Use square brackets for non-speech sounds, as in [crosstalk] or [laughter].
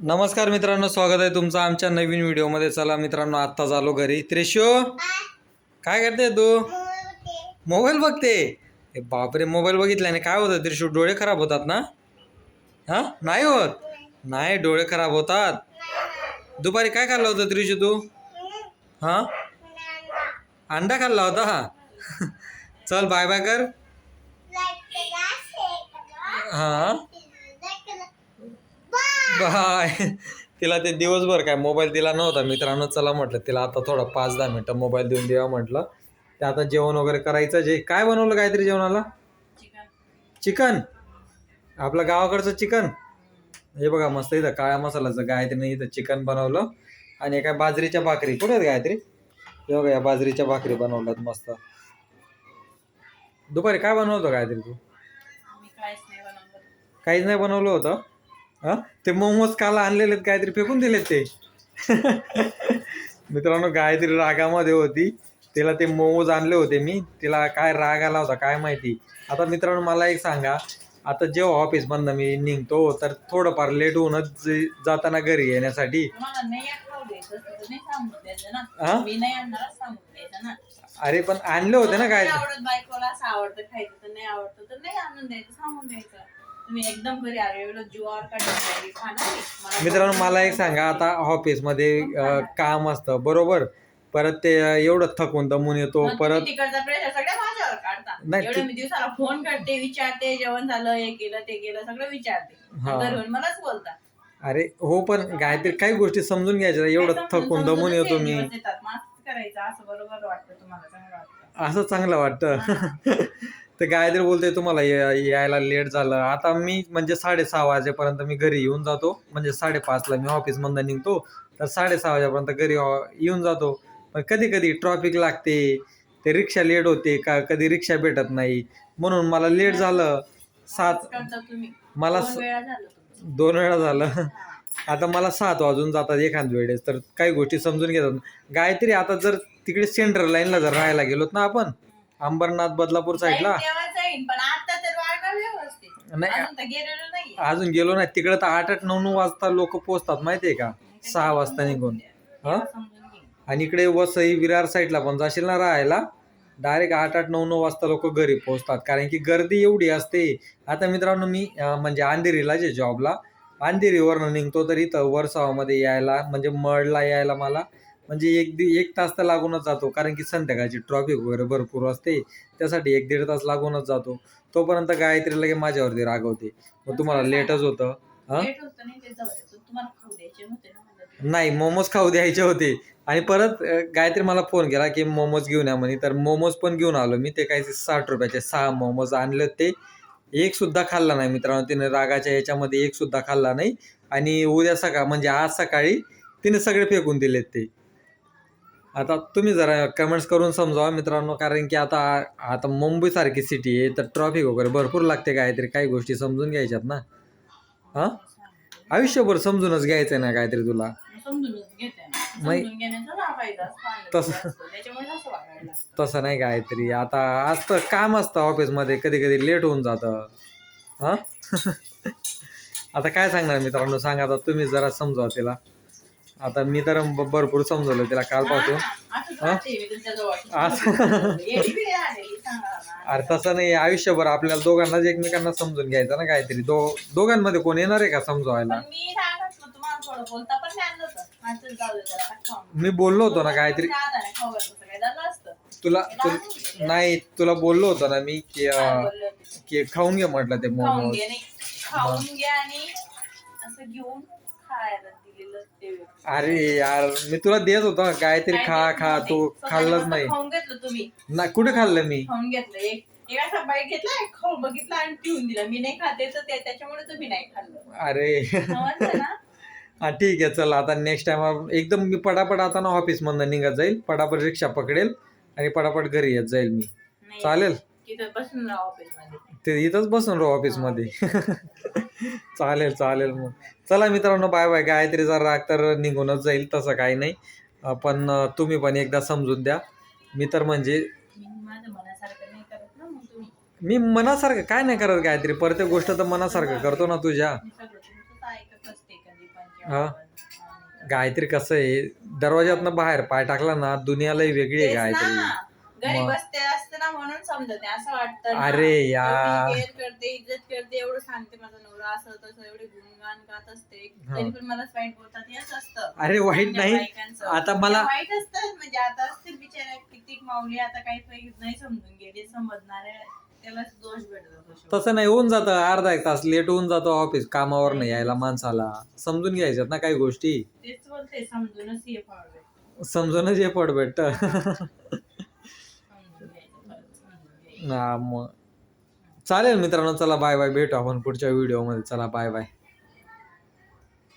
नमस्कार मित्रांनो स्वागत आहे तुमचं आमच्या नवीन व्हिडिओमध्ये. चला मित्रांनो आत्ताच आलो घरी. त्रिशो काय करते तू? मोबाईल बघते. ए बापरे मोबाईल बघितल्याने काय होतं त्रिशू? डोळे खराब होतात ना? हां? नाही होत? नाही डोळे खराब होतात. दुपारी काय खाल्लं होतं त्रिशू तू? हां? अंडा खाल्ला होता? [laughs] हा चल बाय बाय कर हां? बाय. तिला ते दिवसभर काय मोबाईल दिला नव्हता मित्रांनो चला म्हटलं तिला आता थोडा पाच दहा मिनटं मोबाईल देऊन द्यावा म्हटलं. ते आता जेवण वगैरे करायचं जे काय बनवलं काहीतरी जेवणाला? चिकन. आपलं गावाकडचं चिकन. हे बघा मस्त इथं काळ्या मसाल्याचं गायत्रीने इथं चिकन बनवलं. आणि काय बाजरीच्या भाकरी कुठे आहेत गायत्री हे बघा या बाजरीच्या भाकरी बनवल्यात मस्त. दुपारी काय बनवतो गायत्री तू? काहीच नाही बनवलं होतं? हा? ते मोमोज काल आणलेले काहीतरी फेकून दिलेत ते. [laughs] मित्रांनो गायत्री रागामध्ये होती. तिला ते मोमोज आणले होते मी. तिला काय राग आला होता काय माहिती. आता मित्रांनो मला एक सांगा. आता जेव्हा ऑफिसमधनं मी निघतो तर थोडंफार लेट होऊनच जाताना घरी येण्यासाठी. हा? अरे पण आणले होते ना काय? आवडत बायकोला असं आवडतं खायचं नाही आवडतं तर नाही आणून द्यायचं सांगून द्यायचं. तुम्ही एकदम घरी आले एवढं जीवावर काढून खाणार आहे? मला मित्रांनो मला एक सांगा आता ऑफिसमध्ये अं, काम असतं बरोबर? परत ते एवढं थकून दमून येतो परत तिकडचा प्रेशर सगळ्या माझ्यावर काढता. नाही, एवढं तू- मी दिवसाला फोन करते विचारते जेवण झालं हे केलं ते केलं सगळं विचारते. हा. मलाच बोलता. अरे हो पण गायत्री काही गोष्टी समजून घ्यायच्या एवढं थकून दमून येतो मी. दिवस येतात. करायचं असं बरोबर वाटतं तुम्हाला चांगलं वाटतं. असं चांगलं वाटतं. [laughs] तर गायत्री बोलते तुम्हाला या- यायला लेट झालं. आता मी म्हणजे साडेसहा वाजेपर्यंत मी घरी येऊन जातो. म्हणजे साडेपाचला मी ऑफिसमधनं निघतो. तर साडेसहा वाजेपर्यंत घरी येऊन जातो. पण कधी कधी ट्रॉफिक लागते. ते रिक्षा लेट होते का कधी रिक्षा भेटत नाही. म्हणून मला लेट झालं. सात मला दोन स- वेळा झालं तुमचं. दोन वेळा झालं. आता मला सात वाजून जातात एखाद वेळेस. तर काही गोष्टी समजून घेतात. गायत्री आता जर तिकडे सेंट्रल लाईनला जर राहायला गेलोत ना आपण अंबरनाथ बदलापूर साईडला जाईन तेव्हा जाईन पण आता तर वाढवा व्यवस्थित. नाही अजून तर गेलेलो नाही अजून गेलो नाही. तिकडे तर आठ आठ नऊ नऊ वाजता लोक पोहोचतात माहितीये का? सहा वाजता निघून. हा? समजून घे आणि इकडे वसई विरार साईडला पण जाशील ना राहायला? डायरेक्ट आठ आठ नऊ नऊ वाजता लोक घरी पोहोचतात. कारण की गर्दी एवढी असते. आता मित्रांनो मी अं, म्हणजे अंधेरीला जे जॉबला अंधेरीवरनं निघतो तर इथं वरसावामध्ये यायला म्हणजे मळला यायला मला. म्हणजे एक दि एक तास तर लागूनच जातो. कारण की संध्याकाळची ट्रॉफिक वगैरे भरपूर असते. त्यासाठी एक दीड तास लागूनच जातो. तोपर्यंत गायत्री लगे माझ्यावरती रागवते. मग तुम्हाला लेटच होतं. हा? नाही ते. तू- ते. मोमोज खाऊ द्यायचे होते. आणि परत गायत्री मला फोन केला की मोमोज घेऊन या म्हणे. तर मोमोज पण घेऊन आलो मी. ते काही साठ रुपयाचे सहा मोमोज आणले होते. एक सुद्धा खाल्ला नाही मित्रांनो. तिने रागाच्या याच्यामध्ये एक सुद्धा खाल्ला नाही. आणि उद्या सकाळ म्हणजे आज सकाळी तिने सगळे फेकून दिलेत ते. आता तुम्ही जरा कमेंट्स करून समजावा मित्रांनो कारण की आता आता मुंबईसारखी सिटी आहे तर ट्रॉफिक वगैरे भरपूर लागते काहीतरी काही गोष्टी समजून घ्यायच्यात ना. हां? आयुष्यभर समजूनच घ्यायचं आहे ना काहीतरी तुला. तसं-. तसं नाही काहीतरी. आता असतं काम असतं ऑफिसमध्ये कधी कधी लेट होऊन जातं. हां? [laughs] आता काय सांगणार मित्रांनो? सांगा आता तुम्ही जरा समजावा तिला. आता मी तर भरपूर समजवलं तिला कालपासून. असं. अरे तसं नाही आयुष्यभर आपल्याला दोघांनाच एकमेकांना समजून घ्यायचं ना काहीतरी. दो दोघांमध्ये कोण येणार आहे का समजवायला? मी बोललो होतो ना काहीतरी. तुला नाही तुला बोललो होतो ना मी की खाऊन घे म्हटलं ते मोमोज. घेऊन अरे यार मी तुला देत होतो ना, काहीतरी खा खा. तू खाल्लंच नाही. खाऊन घेतलं तुम्ही. नाही कुठे खाल्लं मी? खाऊन घेतलं. एक एक असा बाईट घेतला एक खाऊन बघितला आणि ठेवून दिला. मी नाही खाते तर ते- त्याच्यामुळे तुम्ही नाही खाल्लं. अरे. समजलं ना? हा ठीक आहे चल आता नेक्स्ट टाइम एकदम मी पटापट आता ना ऑफिस मधनं निघत जाईल. पटापट रिक्षा पकडेल आणि पटापट घरी येत जाईल मी. चालेल? तिथं बसून राहा ऑफिसमध्ये. ते इथंच बसून राहू ऑफिसमध्ये. चालेल चालेल मग. चला मित्रांनो बाय बाय गायत्री जर राग तर निघूनच जाईल तसं काही नाही. पण तुम्ही पण एकदा समजून द्या. मी तर म्हणजे मी मनासारखं काय नाही करत गायत्री. प्रत्येक गोष्ट तर मनासारखं करतो ना तुझ्या. हा. गायत्री कसं आहे दरवाज्यातनं बाहेर पाय टाकला ना दुनियालाही वेगळी आहे गायत्री. ना. असते म्हणून समजत असं वाटतं ना. अरे यार. करते इज्जत करते एवढं सांगते माझा नवरा असं तसं एवढे गुणगान गात असते हा. तरी पण मला वाईट बोलतात हेच असतं अरे वाईट नाही बायकांचं. आता मला वाईट असतात म्हणजे आता असतील बिचारा किती माऊली आता काही काही नाही समजून गेले समजणारे त्यालाच दोष भेटतो तसं नाही होऊन जातं अर्धा एक तास लेट होऊन जातो ऑफिस कामावर नाही यायला माणसाला समजून घ्यायच्यात ना काही गोष्टी तेच बोलते समजूनच ये पावले समजूनच हे पड भेटत [laughs] मग. चालेल मित्रांनो चला बाय बाय भेटू आपण पुढच्या व्हिडिओमध्ये चला बाय बाय.